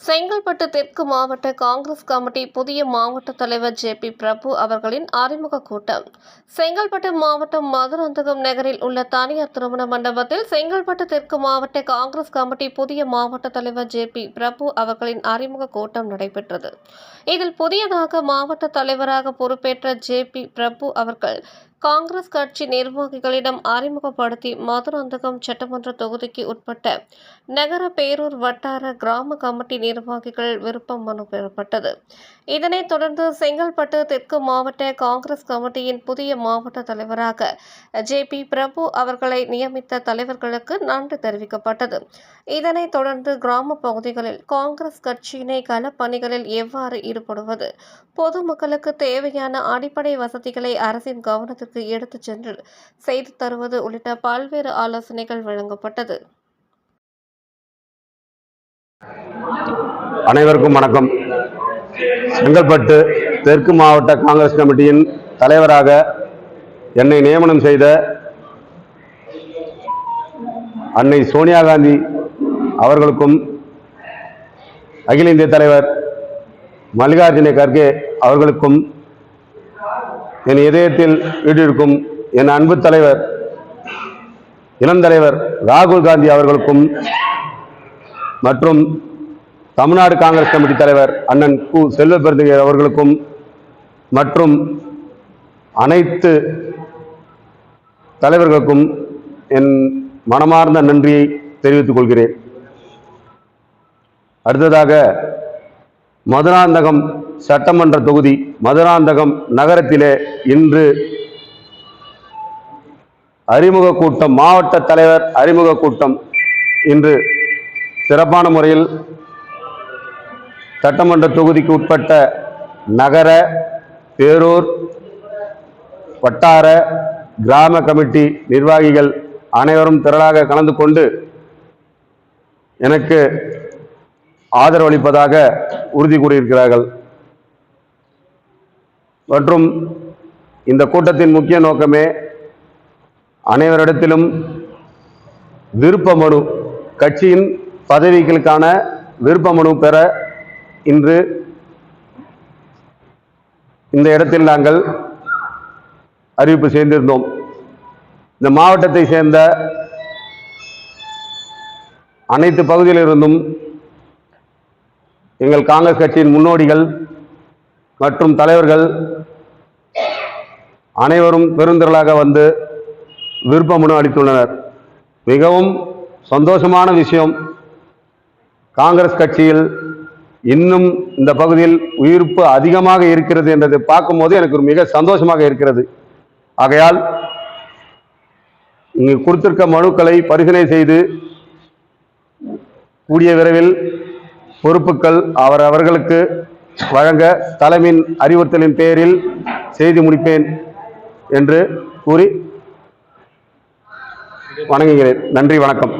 செங்கல்பட்டு தெற்கு மாவட்ட காங்கிரஸ் கமிட்டி புதிய மாவட்ட தலைவர் ஜே பி பிரபு அவர்களின் அறிமுக கூட்டம். செங்கல்பட்டு மாவட்டம் மதுராந்தகம் நகரில் உள்ள தனியார் திருமண மண்டபத்தில் செங்கல்பட்டு தெற்கு மாவட்ட காங்கிரஸ் கமிட்டி புதிய மாவட்ட தலைவர் ஜே பி பிரபு அவர்களின் அறிமுக கூட்டம் நடைபெற்றது. இதில் புதியதாக மாவட்ட தலைவராக பொறுப்பேற்ற ஜே பி பிரபு அவர்கள் காங்கிரஸ் கட்சி நிர்வாகிகளிடம் அறிமுகப்படுத்தி மதுராந்தகம் சட்டமன்ற தொகுதிக்கு உட்பட்ட நகர பேரூர் வட்டார கிராம கமிட்டி நிர்வாகிகள் விருப்பம் மனு பெறப்பட்டது. இதனைத் தொடர்ந்து செங்கல்பட்டு தெற்கு மாவட்ட காங்கிரஸ் கமிட்டியின் புதிய மாவட்ட தலைவராக ஜே பி பிரபு அவர்களை நியமித்த தலைவர்களுக்கு நன்றி தெரிவிக்கப்பட்டது. இதனைத் தொடர்ந்து கிராம பகுதிகளில் காங்கிரஸ் கட்சியினை களப்பணிகளில் எவ்வாறு ஈடுபடுவது பொதுமக்களுக்கு தேவையான அடிப்படை வசதிகளை அரசின் கவனத்திற்கு எடுத்து சென்று செய்து தருவது உள்ளிட்ட பல்வேறு ஆலோசனைகள் வழங்கப்பட்டது. அனைவருக்கும் வணக்கம். செங்கல்பட்டு தெற்கு மாவட்ட காங்கிரஸ் கமிட்டியின் தலைவராக என்னை நியமனம் செய்த அன்னை சோனியா காந்தி அவர்களுக்கும் அகில இந்திய தலைவர் மல்லிகார்ஜுன கர்கே அவர்களுக்கும் என் இதயத்தில் வீட்டிற்கும் என் அன்பு தலைவர் இளம் தலைவர் ராகுல் காந்தி அவர்களுக்கும் மற்றும் தமிழ்நாடு காங்கிரஸ் கமிட்டி தலைவர் அண்ணன் கு. செல்வ அவர்களுக்கும் மற்றும் அனைத்து தலைவர்களுக்கும் என் மனமார்ந்த நன்றியை தெரிவித்துக் கொள்கிறேன். அடுத்ததாக மதுராந்தகம் சட்டமன்ற தொகுதி மதுராந்தகம் நகரத்திலே இன்று அறிமுக கூட்டம் மாவட்ட தலைவர் அறிமுக கூட்டம் இன்று சிறப்பான முறையில் சட்டமன்ற தொகுதிக்கு உட்பட்ட நகர பேரூர் வட்டார கிராம கமிட்டி நிர்வாகிகள் அனைவரும் திரளாக கலந்து கொண்டு எனக்கு ஆதரவளிப்பதாக உறுதி கூறியிருக்கிறார்கள். மற்றும் இந்த கூட்டத்தின் முக்கிய நோக்கமே அனைவரிடத்திலும் விருப்ப மனு கட்சியின் பதவிகளுக்கான விருப்ப மனு பெற இன்று இந்த இடத்தில் நாங்கள் அறிவிப்பு செய்திருந்தோம். இந்த மாவட்டத்தை சேர்ந்த அனைத்து பகுதியிலிருந்தும் எங்கள் காங்கிரஸ் கட்சியின் முன்னோடிகள் மற்றும் தலைவர்கள் அனைவரும் பெருந்திரளாக வந்து விருப்ப மனு அளித்துள்ளனர் மிகவும் சந்தோஷமான விஷயம் காங்கிரஸ் கட்சியில் இன்னும் இந்த பகுதியில் உயிர்ப்பு அதிகமாக இருக்கிறது என்றதை பார்க்கும்போது எனக்கு ஒரு மிக சந்தோஷமாக இருக்கிறது. ஆகையால் இங்கு கொடுத்திருக்க மனுக்களை பரிசீலனை செய்து கூடிய விரைவில் பொறுப்புகள் அவர் அவர்களுக்கு வழங்க தலைமையின் அறிவுறுத்தலின் பேரில் செய்து முடிப்பேன் என்று கூறி வணங்குகிறேன். நன்றி வணக்கம்.